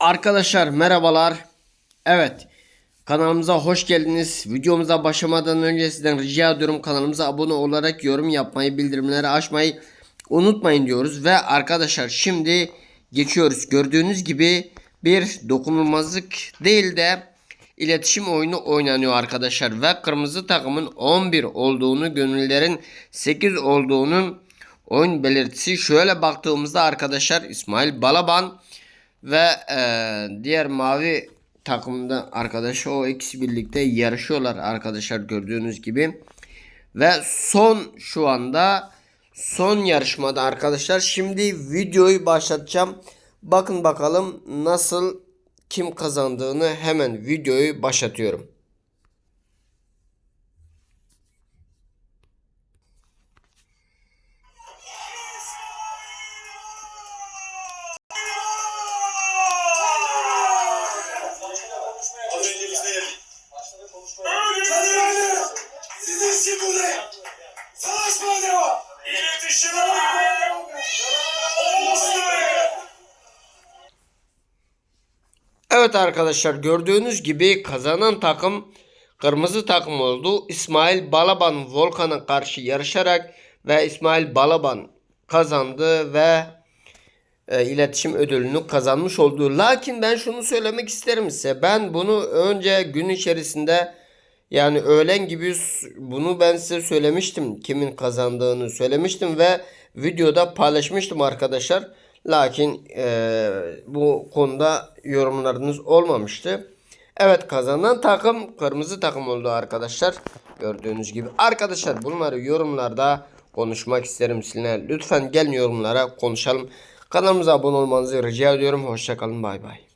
Arkadaşlar merhabalar. Evet. Kanalımıza hoş geldiniz. Videomuza başlamadan önce sizden rica ediyorum kanalımıza abone olarak yorum yapmayı, bildirimleri açmayı unutmayın diyoruz. Ve arkadaşlar şimdi geçiyoruz. Gördüğünüz gibi bir dokunulmazlık değil de iletişim oyunu oynanıyor arkadaşlar. Ve kırmızı takımın 11 olduğunu, gönüllerin 8 olduğunun oyun belirtisi. Şöyle baktığımızda arkadaşlar İsmail Balaban ve e, diğer mavi takımda arkadaşı o ikisi birlikte yarışıyorlar arkadaşlar gördüğünüz gibi. Ve son şu anda son yarışmada arkadaşlar. Şimdi videoyu başlatacağım. Bakın bakalım nasıl kim kazandığını hemen videoyu başlatıyorum. Evet arkadaşlar gördüğünüz gibi kazanan takım kırmızı takım oldu. İsmail Balaban Volkan'a karşı yarışarak ve İsmail Balaban kazandı ve e, iletişim ödülünü kazanmış oldu. Lakin ben şunu söylemek isterim size. Ben bunu önce gün içerisinde yani öğlen gibi bunu ben size söylemiştim. Kimin kazandığını söylemiştim ve videoda paylaşmıştım arkadaşlar. Lakin e, bu konuda yorumlarınız olmamıştı. Evet kazanan takım kırmızı takım oldu arkadaşlar. Gördüğünüz gibi. Arkadaşlar bunları yorumlarda konuşmak isterim sizinle. Lütfen gelin yorumlara konuşalım. Kanalımıza abone olmanızı rica ediyorum. Hoşçakalın bay bay.